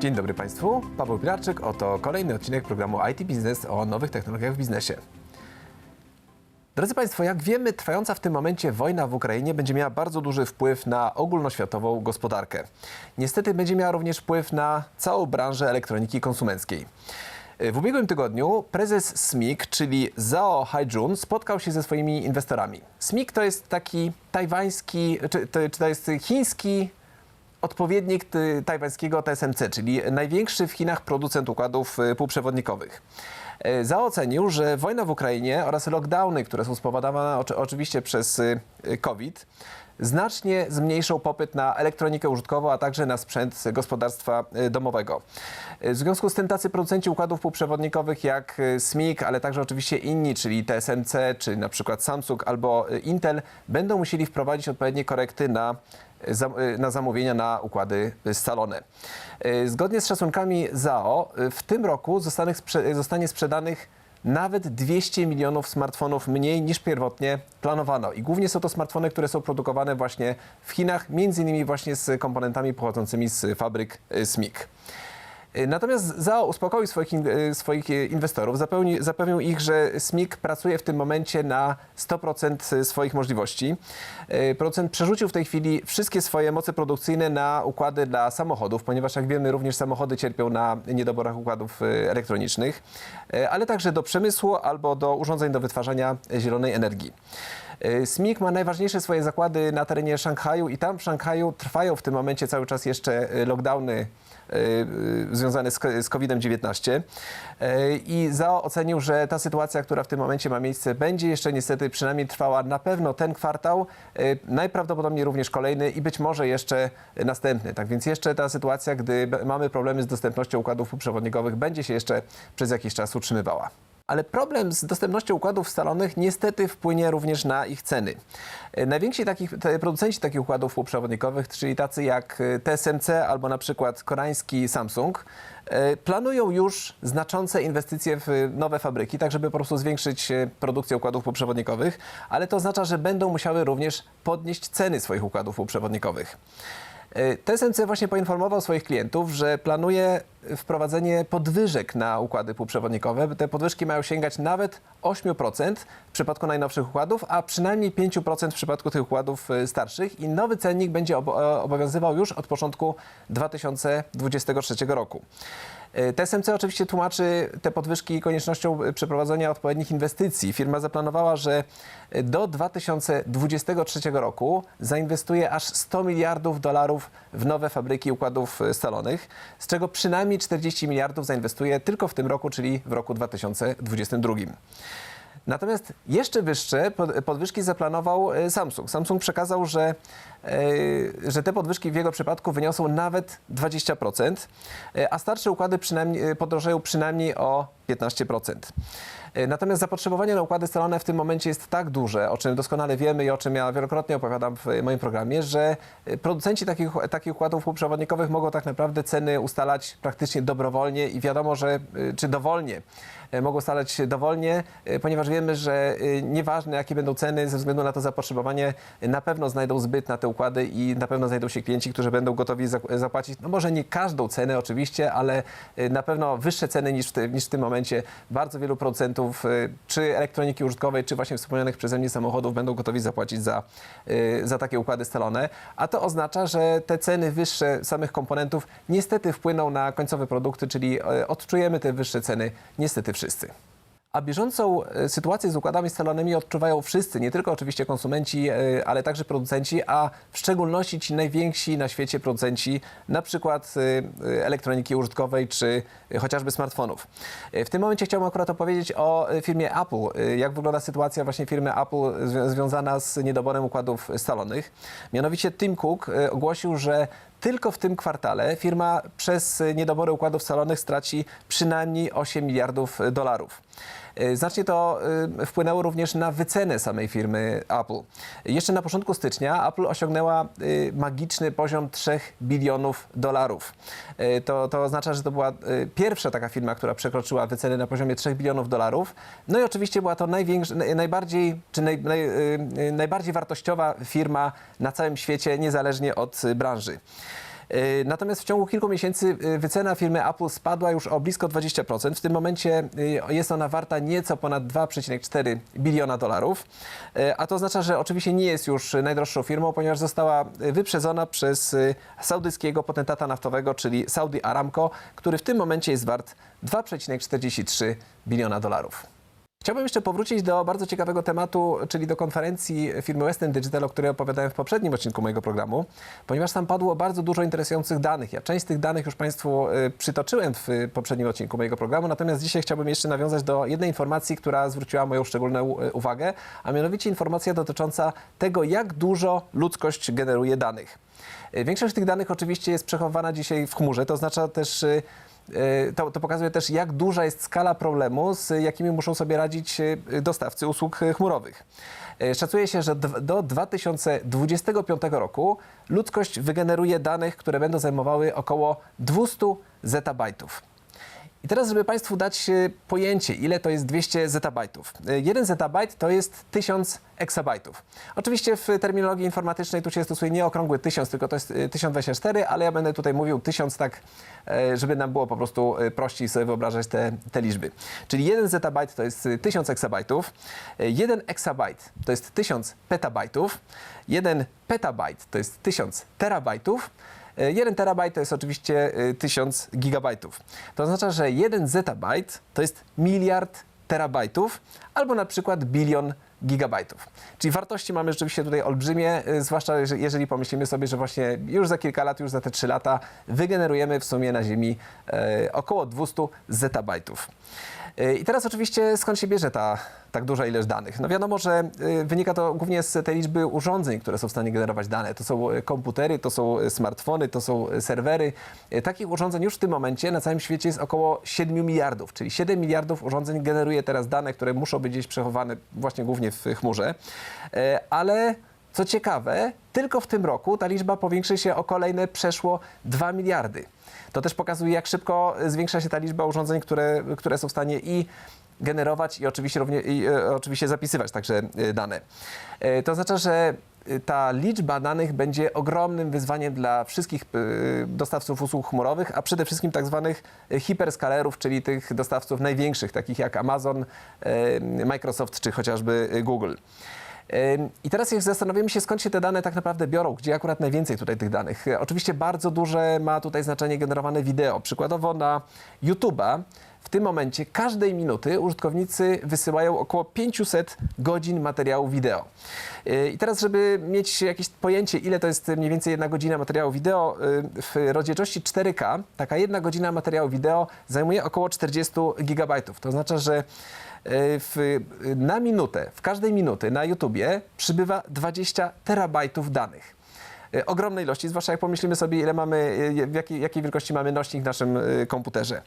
Dzień dobry Państwu, Paweł Pilarczyk, oto kolejny odcinek programu IT Biznes o nowych technologiach w biznesie. Drodzy Państwo, jak wiemy, trwająca w tym momencie wojna w Ukrainie będzie miała bardzo duży wpływ na ogólnoświatową gospodarkę. Niestety będzie miała również wpływ na całą branżę elektroniki konsumenckiej. W ubiegłym tygodniu prezes SMIC, czyli Zhao Haijun, spotkał się ze swoimi inwestorami. SMIC to jest taki tajwański, czy czy to jest chiński odpowiednik tajwańskiego TSMC, czyli największy w Chinach producent układów y, półprzewodnikowych. E, Zaocenił, że wojna w Ukrainie oraz lockdowny, które są spowodowane oczy- oczywiście przez y, y, COVID, znacznie zmniejszą popyt na elektronikę użytkową, a także na sprzęt gospodarstwa y, domowego. Y, W związku z tym tacy producenci układów półprzewodnikowych jak y, SMIC, ale także oczywiście inni, czyli TSMC, czy na przykład Samsung albo y, Intel, będą musieli wprowadzić odpowiednie korekty na y, na zamówienia na układy y, scalone. Y, Zgodnie z szacunkami ZAO y, w tym roku zostanie, sprze- zostanie sprzedanych nawet 200 milionów smartfonów mniej niż pierwotnie planowano. I głównie są to smartfony, które są produkowane właśnie w Chinach, między innymi właśnie z komponentami pochodzącymi z fabryk y, SMIC. Y, Natomiast ZAO uspokoił swoich, y, swoich y, inwestorów, zapewni, zapewnił ich, że SMIC pracuje w tym momencie na 100% swoich możliwości. Producent przerzucił w tej chwili wszystkie swoje moce produkcyjne na układy dla samochodów, ponieważ jak wiemy również samochody cierpią na niedoborach układów elektronicznych, ale także do przemysłu albo do urządzeń do wytwarzania zielonej energii. Y, SMIC ma najważniejsze swoje zakłady na terenie Szanghaju i tam w Szanghaju trwają w tym momencie cały czas jeszcze y, lockdowny y, związane z, ko- z COVID-19 Y, i ZAO ocenił, że ta sytuacja, która w tym momencie ma miejsce, będzie jeszcze niestety przynajmniej trwała na pewno ten kwartał, najprawdopodobniej również kolejny i być może jeszcze następny. Tak więc jeszcze ta sytuacja, gdy mamy problemy z dostępnością układów półprzewodnikowych, będzie się jeszcze przez jakiś czas utrzymywała. Ale problem z dostępnością układów scalonych niestety wpłynie również na ich ceny. E, Najwięksi takich, producenci takich układów półprzewodnikowych, czyli tacy jak e, TSMC albo na przykład koreański Samsung, e, planują już znaczące inwestycje w nowe fabryki, tak żeby po prostu zwiększyć produkcję układów półprzewodnikowych, ale to oznacza, że będą musiały również podnieść ceny swoich układów półprzewodnikowych. E, TSMC właśnie poinformował swoich klientów, że planuje wprowadzenie podwyżek na układy półprzewodnikowe. Te podwyżki mają sięgać nawet 8% w przypadku najnowszych układów, a przynajmniej 5% w przypadku tych układów e, starszych i nowy cennik będzie obo- obowiązywał już od początku 2023 roku. E, TSMC oczywiście tłumaczy te podwyżki koniecznością e, przeprowadzenia odpowiednich inwestycji. Firma zaplanowała, że e, do 2023 roku zainwestuje aż 100 miliardów dolarów w nowe fabryki układów scalonych, z czego przynajmniej 40 miliardów zainwestuje tylko w tym roku, czyli w roku 2022. Natomiast jeszcze wyższe pod- podwyżki zaplanował e, Samsung. Samsung przekazał, że, e, że te podwyżki w jego przypadku wyniosą nawet 20%, e, a starsze układy przynajmniej, podrożeją przynajmniej o 15%. E, Natomiast zapotrzebowanie na układy scalone w tym momencie jest tak duże, o czym doskonale wiemy i o czym ja wielokrotnie opowiadam w moim programie, że e, producenci takich, takich układów półprzewodnikowych mogą tak naprawdę ceny ustalać praktycznie dobrowolnie i wiadomo, że e, czy dowolnie e, mogą ustalać dowolnie, e, ponieważ wiemy, że e, nieważne jakie będą ceny, ze względu na to zapotrzebowanie, e, na pewno znajdą zbyt na te układy i na pewno znajdą się klienci, którzy będą gotowi zapłacić, no może nie każdą cenę oczywiście, ale e, na pewno wyższe ceny niż w, ty, niż w tym momencie. Bardzo wielu producentów, e, czy elektroniki użytkowej, czy właśnie wspomnianych przeze mnie samochodów będą gotowi zapłacić za, e, za takie układy scalone, a to oznacza, że te ceny wyższe samych komponentów niestety wpłyną na końcowe produkty, czyli e, odczujemy te wyższe ceny niestety wszyscy. A bieżącą e, sytuację z układami scalonymi odczuwają wszyscy, nie tylko oczywiście konsumenci, e, ale także producenci, a w szczególności ci najwięksi na świecie producenci, na przykład e, elektroniki użytkowej czy chociażby smartfonów. W tym momencie chciałbym akurat opowiedzieć o firmie Apple. Jak wygląda sytuacja właśnie firmy Apple zwią- związana z niedoborem układów scalonych. Mianowicie Tim Cook ogłosił, że tylko w tym kwartale firma przez niedobory układów scalonych straci przynajmniej 8 miliardów dolarów. E, Znacznie to e, wpłynęło również na wycenę samej firmy Apple. Jeszcze na początku stycznia Apple osiągnęła e, magiczny poziom 3 bilionów dolarów. To, to oznacza, że to była pierwsza taka firma, która przekroczyła wycenę na poziomie 3 bilionów dolarów. No i oczywiście była to najbardziej, czy naj, naj, najbardziej wartościowa firma na całym świecie, niezależnie od branży. Y, Natomiast w ciągu kilku miesięcy y, wycena firmy Apple spadła już o blisko 20%. W tym momencie y, jest ona warta nieco ponad 2,4 biliona dolarów. A to oznacza, że oczywiście nie jest już najdroższą firmą, ponieważ została wyprzedzona przez saudyjskiego potentata naftowego, czyli Saudi Aramco, który w tym momencie jest wart 2,43 biliona dolarów. Chciałbym jeszcze powrócić do bardzo ciekawego tematu, czyli do konferencji firmy Western Digital, o której opowiadałem w poprzednim odcinku mojego programu, ponieważ tam padło bardzo dużo interesujących danych. Ja część z tych danych już Państwu y, przytoczyłem w y, poprzednim odcinku mojego programu, natomiast dzisiaj chciałbym jeszcze nawiązać do jednej informacji, która zwróciła moją szczególną y, uwagę, a mianowicie informacja dotycząca tego, jak dużo ludzkość generuje danych. Większość tych danych oczywiście jest przechowywana dzisiaj w chmurze, to oznacza też to, to pokazuje też, jak duża jest skala problemu, z jakimi muszą sobie radzić y, dostawcy usług y, chmurowych. Szacuje się, że do 2025 roku ludzkość wygeneruje danych, które będą zajmowały około 200 zetabajtów. I teraz, żeby Państwu dać e, pojęcie, ile to jest 200 zetabajtów. E, Jeden zetabajt to jest 1000 eksabajtów. Oczywiście w terminologii informatycznej tu się stosuje nie okrągły 1000, tylko to jest e, 1024, ale ja będę tutaj mówił 1000 tak, e, żeby nam było po prostu e, prościej sobie wyobrażać te, te liczby. Czyli jeden zetabajt to jest e, 1000 eksabajtów, e, jeden eksabajt to jest 1000 petabajtów, jeden petabajt to jest 1000 terabajtów, 1 terabajt to jest oczywiście y, 1000 gigabajtów. To oznacza, że 1 zetabajt to jest miliard terabajtów albo na przykład bilion gigabajtów. Czyli wartości mamy rzeczywiście tutaj olbrzymie, y, zwłaszcza jeżeli- pomyślimy sobie, że właśnie już za kilka lat, już za te 3 lata wygenerujemy w sumie na Ziemi e, około 200 zetabajtów. I teraz oczywiście skąd się bierze ta tak duża ilość danych? No wiadomo, że y, wynika to głównie z tej liczby urządzeń, które są w stanie generować dane. To są y, komputery, to są y, smartfony, to są serwery. Takich urządzeń już w tym momencie na całym świecie jest około 7 miliardów, czyli 7 miliardów urządzeń generuje teraz dane, które muszą być gdzieś przechowane właśnie głównie w chmurze. Ale co ciekawe, tylko w tym roku ta liczba powiększy się o kolejne przeszło 2 miliardy. To też pokazuje, jak szybko zwiększa się ta liczba urządzeń, które, które są w stanie i generować i oczywiście, równie, i, e, oczywiście zapisywać także e, dane. E, To oznacza, że ta liczba danych będzie ogromnym wyzwaniem dla wszystkich dostawców usług chmurowych, a przede wszystkim tak zwanych hiperskalerów, czyli tych dostawców największych, takich jak Amazon, Microsoft czy chociażby Google. I teraz jak zastanowimy się, skąd się te dane tak naprawdę biorą, gdzie akurat najwięcej tutaj tych danych. E, Oczywiście bardzo duże ma tutaj znaczenie generowane wideo. Przykładowo na YouTube'a w tym momencie każdej minuty użytkownicy wysyłają około 500 godzin materiału wideo. Yy, I teraz, żeby mieć jakieś pojęcie, ile to jest mniej więcej jedna godzina materiału wideo, yy, w rozdzielczości 4K taka jedna godzina materiału wideo zajmuje około 40 gigabajtów. To oznacza, że w, na minutę, w każdej minuty na YouTubie przybywa 20 terabajtów danych e, ogromnej ilości, zwłaszcza jak pomyślimy sobie, ile mamy, e, w jakiej, jakiej wielkości mamy nośnik w naszym e, komputerze.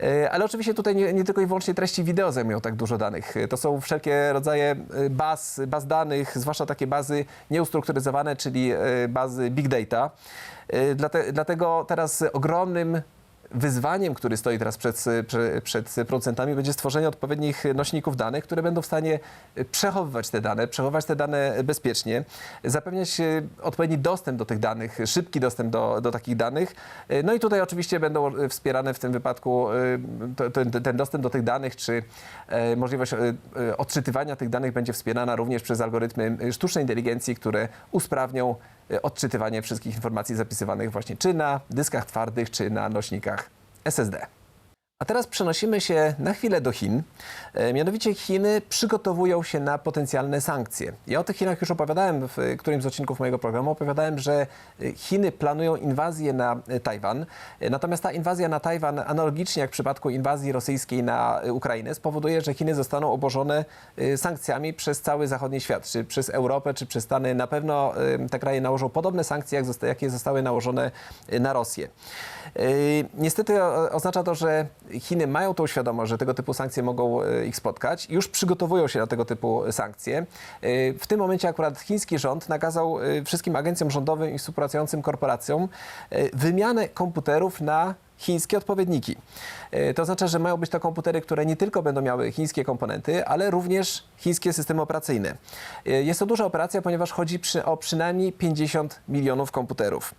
E, Ale oczywiście tutaj nie, nie tylko i wyłącznie treści wideo zajmują tak dużo danych. E, To są wszelkie rodzaje e, baz, baz danych, zwłaszcza takie bazy nieustrukturyzowane, czyli e, bazy big data. E, Dlate, dlatego teraz ogromnym wyzwaniem, który stoi teraz przed, prze- przed producentami, będzie stworzenie odpowiednich nośników danych, które będą w stanie przechowywać te dane, przechowywać te dane bezpiecznie, zapewniać e, odpowiedni dostęp do tych danych, szybki dostęp do, do takich danych. E, No i tutaj oczywiście będą e, wspierane w tym wypadku ten, ten dostęp do tych danych, czy możliwość odczytywania tych danych będzie wspierana również przez algorytmy sztucznej inteligencji, które usprawnią odczytywanie wszystkich informacji zapisywanych właśnie czy na dyskach twardych, czy na nośnikach SSD. A teraz przenosimy się na chwilę do Chin. E, Mianowicie Chiny przygotowują się na potencjalne sankcje. Ja o tych Chinach już opowiadałem w którymś z odcinków mojego programu. Opowiadałem, że e, Chiny planują inwazję na e, Tajwan. Natomiast ta inwazja na Tajwan, analogicznie jak w przypadku inwazji rosyjskiej na Ukrainę, spowoduje, że Chiny zostaną obłożone sankcjami przez cały zachodni świat, czy przez Europę, czy przez Stany. Na pewno te kraje nałożą podobne sankcje, jakie zostały nałożone na Rosję. Niestety oznacza to, że Chiny mają tą świadomość, że tego typu sankcje mogą e, ich spotkać już przygotowują się na tego typu sankcje. E, W tym momencie akurat chiński rząd nakazał e, wszystkim agencjom rządowym i współpracującym korporacjom e, wymianę komputerów na chińskie odpowiedniki. E, To oznacza, że mają być to komputery, które nie tylko będą miały chińskie komponenty, ale również chińskie systemy operacyjne. E, Jest to duża operacja, ponieważ chodzi przy, o przynajmniej 50 milionów komputerów.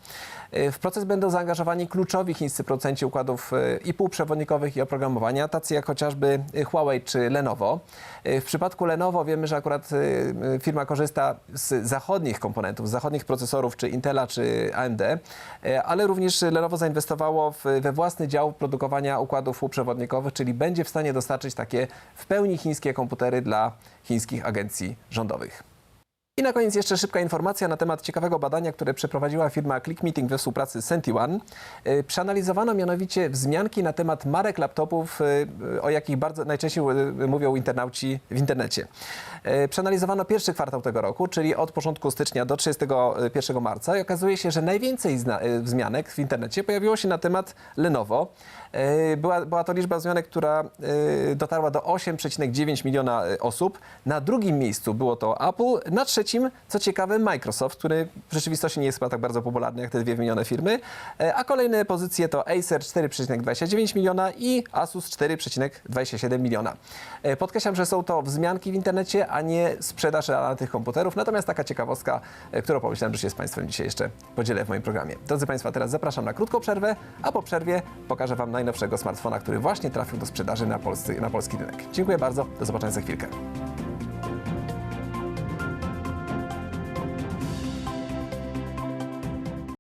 E, W proces będą zaangażowani kluczowi chińscy producenci układów i półprzewodnikowych i oprogramowania, tacy jak chociażby Huawei czy Lenovo. W przypadku Lenovo wiemy, że akurat firma korzysta z zachodnich komponentów, z zachodnich procesorów, czy Intela, czy AMD, ale również Lenovo zainwestowało w, we własny dział produkowania układów półprzewodnikowych, czyli będzie w stanie dostarczyć takie w pełni chińskie komputery dla chińskich agencji rządowych. I na koniec jeszcze szybka informacja na temat ciekawego badania, które przeprowadziła firma ClickMeeting we współpracy z SentiOne. E, Przeanalizowano mianowicie wzmianki na temat marek laptopów, e, o jakich bardzo najczęściej e, mówią internauci w internecie. Przeanalizowano pierwszy kwartał tego roku, czyli od początku stycznia do 31 marca i okazuje się, że najwięcej wzmianek w internecie pojawiło się na temat Lenovo. Była, była to liczba wzmianek, która dotarła do 8,9 miliona osób. Na drugim miejscu było to Apple, na trzecim, co ciekawe, Microsoft, który w rzeczywistości nie jest chyba tak bardzo popularny jak te dwie wymienione firmy. E, A kolejne pozycje to Acer 4,29 miliona i Asus 4,27 miliona. E, Podkreślam, że są to wzmianki w internecie, a nie sprzedaż realna tych komputerów. Natomiast taka ciekawostka, e, którą pomyślałem, że się z Państwem dzisiaj jeszcze podzielę w moim programie. Drodzy Państwo, teraz zapraszam na krótką przerwę, a po przerwie pokażę Wam najnowszego smartfona, który właśnie trafił do sprzedaży na, polscy, na polski rynek. Dziękuję bardzo, do zobaczenia za chwilkę.